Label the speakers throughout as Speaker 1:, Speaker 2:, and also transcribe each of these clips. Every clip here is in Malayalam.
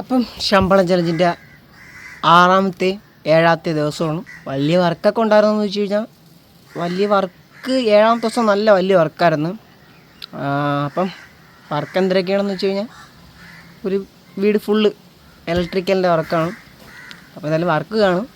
Speaker 1: അപ്പം ശമ്പളം ചലഞ്ചിന്റെ ആറാമത്തെ ഏഴാമത്തെ ദിവസമാണ്. വലിയ വർക്കൊക്കെ ഉണ്ടായിരുന്നു എന്ന് വെച്ച് കഴിഞ്ഞാൽ വലിയ വർക്ക് ഏഴാമത്തെ ദിവസം നല്ല വലിയ വർക്കായിരുന്നു. അപ്പം വർക്ക് എന്തൊക്കെയാണെന്ന് വെച്ച് കഴിഞ്ഞാൽ ഒരു വീട് ഫുള്ള് ഇലക്ട്രിക്കലിന്റെ വർക്കാണ് അപ്പോൾ എന്തായാലും വർക്ക് കാണും.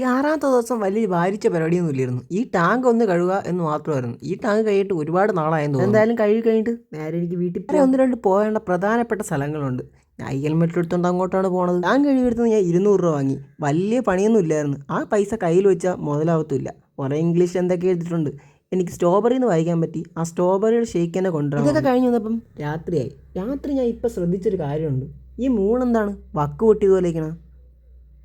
Speaker 2: ഈ ആറാമത്തെ ദിവസം വലിയ ഭാരിച്ച പരിപാടിയൊന്നും ഇല്ലായിരുന്നു. ഈ ടാങ്ക് ഒന്ന് കഴുകുക എന്ന് മാത്രമായിരുന്നു. ഈ ടാങ്ക് കഴിയിട്ട് ഒരുപാട് നാളായെന്ന് തോന്നുന്നു. എന്തായാലും കഴുകി കഴിഞ്ഞിട്ട് നേരെ എനിക്ക് വീട്ടിൽ പോയി ഒന്ന് രണ്ട് പോകേണ്ട പ്രധാനപ്പെട്ട സ്ഥലങ്ങളുണ്ട്. ഞാൻ ഈ ഹെൽമെറ്റ് എടുത്തുകൊണ്ട് അങ്ങോട്ടാണ് പോണത്. ഞാൻ കഴുകിയെടുത്ത് ഞാൻ ഇരുന്നൂറ് രൂപ വാങ്ങി. വലിയ പണിയൊന്നും ഇല്ലായിരുന്നു. ആ പൈസ കയ്യിൽ വെച്ചാൽ മുതലാവത്തില്ല കുറേ ഇംഗ്ലീഷ് എന്തൊക്കെ എഴുതിയിട്ടുണ്ട്. എനിക്ക് സ്ട്രോബെറി എന്ന് വായിക്കാൻ പറ്റി. ആ സ്ട്രോബെറിയുടെ ഷേക്ക് തന്നെ കൊണ്ടുവരാം ഇതൊക്കെ കഴിഞ്ഞ് വന്നപ്പം രാത്രിയായി. രാത്രി ഞാൻ ഇപ്പം ശ്രദ്ധിച്ചൊരു കാര്യമുണ്ട്. ഈ മൂണെന്താണ് വക്ക് പൊട്ടിയതുപോലെ ഇരിക്കണ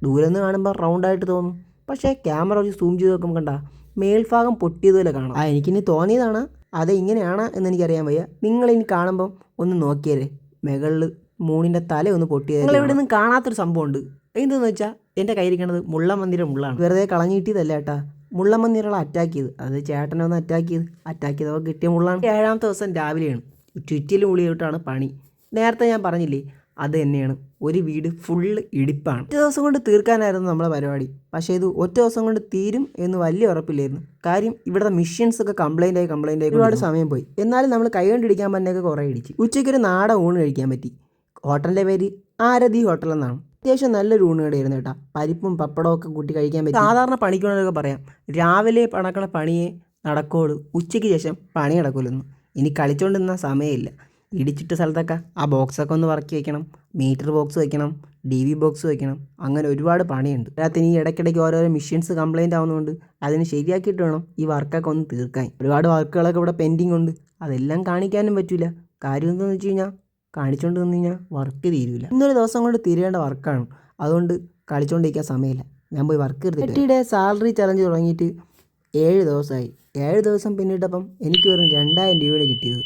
Speaker 2: ദൂരെ നിന്ന് കാണുമ്പോൾ റൗണ്ടായിട്ട് തോന്നും. പക്ഷേ ക്യാമറ വെച്ച് സൂം ചെയ്ത് നോക്കുമ്പോൾ കണ്ട മേൽഭാഗം പൊട്ടിയതുപോലെ കാണാം. ആ എനിക്കിനി തോന്നിയതാണ്. അത് ഇങ്ങനെയാണ് എന്ന് എനിക്കറിയാൻ വയ്യ. നിങ്ങളിനി കാണുമ്പം ഒന്ന് നോക്കിയാലേ മുകളിൽ മൂണിന്റെ തല ഒന്ന് പൊട്ടിയത് നിങ്ങൾ ഇവിടെ നിന്നും കാണാത്തൊരു സംഭവമുണ്ട്. എന്തെന്ന് വെച്ചാൽ എന്റെ കയ്യിരിക്കണത് മുള്ളമന്തിരം മുള്ളാണ് വെറുതെ കളഞ്ഞിട്ടിയതല്ല ഏട്ടാ മുള്ളമന്ദിരങ്ങളെ അറ്റാക്ക് ചെയ്ത്. അത് ചേട്ടനെ ഒന്ന് അറ്റാക്ക് ചെയ്ത്. അറ്റാക്ക് ചെയ്തപ്പോൾ കിട്ടിയ മുള്ളാണ്. ഏഴാമത്തെ ദിവസം രാവിലെയാണ്. ചുറ്റിലും ഉള്ളിയിട്ടാണ് പണി. നേരത്തെ ഞാൻ പറഞ്ഞില്ലേ അത് തന്നെയാണ്. ഒരു വീട് ഫുള്ള് ഇടിപ്പാണ്. ഒറ്റ ദിവസം കൊണ്ട് തീർക്കാനായിരുന്നു നമ്മളെ പരിപാടി. പക്ഷേ ഇത് ഒറ്റ ദിവസം കൊണ്ട് തീരും എന്ന് വലിയ ഉറപ്പില്ലായിരുന്നു. കാര്യം ഇവിടുത്തെ മിഷൻസ് ഒക്കെ കംപ്ലൈന്റ് ആയി കംപ്ലൈന്റ് ആയി ഒരുപാട് സമയം പോയി. എന്നാലും നമ്മൾ കൈ കൊണ്ടിടിക്കാൻ പറ്റുന്നൊക്കെ കുറേ ഇടിച്ച്. ഉച്ചയ്ക്ക് ഒരു നാടൻ ഊണ് കഴിക്കാൻ പറ്റി. ഹോട്ടലിന്റെ പേര് ആരതി ഹോട്ടൽ എന്നാണ്. അത്യാവശ്യം നല്ലൊരു ഊണ് കടയായിരുന്നു കേട്ടോ. പരിപ്പും പപ്പടവും ഒക്കെ കൂട്ടി കഴിക്കാൻ പറ്റി. സാധാരണ പണിക്കുന്നവരൊക്കെ പറയാം രാവിലെ നടക്കണ പണിയെ നടക്കുള്ളൂ ഉച്ചയ്ക്ക് ശേഷം പണി നടക്കുമല്ലോ ഇനി കളിച്ചുകൊണ്ടിരുന്ന സമയമില്ല. ഇടിച്ചിട്ട സ്ഥലത്തൊക്കെ ആ ബോക്സൊക്കെ ഒന്ന് വറക്കി വയ്ക്കണം മീറ്റർ ബോക്സ് വയ്ക്കണം ഡി വി ബോക്സ് വയ്ക്കണം അങ്ങനെ ഒരുപാട് പണിയുണ്ട്. അതിനകത്ത് ഈ ഇടയ്ക്കിടയ്ക്ക് ഓരോരോ മെഷീൻസ് കംപ്ലൈന്റ് ആവുന്നതുകൊണ്ട് അതിന് ശരിയാക്കിയിട്ട് വേണം ഈ വർക്കൊക്കെ ഒന്ന് തീർക്കാൻ. ഒരുപാട് വർക്കുകളൊക്കെ ഇവിടെ പെൻഡിങ് ഉണ്ട്. അതെല്ലാം കാണിക്കാനും പറ്റില്ല കാര്യം എന്താണെന്ന് വെച്ച് കഴിഞ്ഞാൽ കാണിച്ചുകൊണ്ട് നിന്ന് കഴിഞ്ഞാൽ വർക്ക് തീരില്ല ഇന്നൊരു ദിവസം കൊണ്ട് തീരേണ്ട വർക്കാണ് അതുകൊണ്ട് കളിച്ചുകൊണ്ടിരിക്കാൻ സമയമില്ല. ഞാൻ പോയി വർക്ക് എടുത്തിട്ട് സാലറി ചലഞ്ച് തുടങ്ങിയിട്ട് ഏഴ് ദിവസമായി. ഏഴ് ദിവസം പിന്നിട്ടപ്പം എനിക്ക് വെറും രണ്ടായിരം രൂപയാണ് കിട്ടിയത്.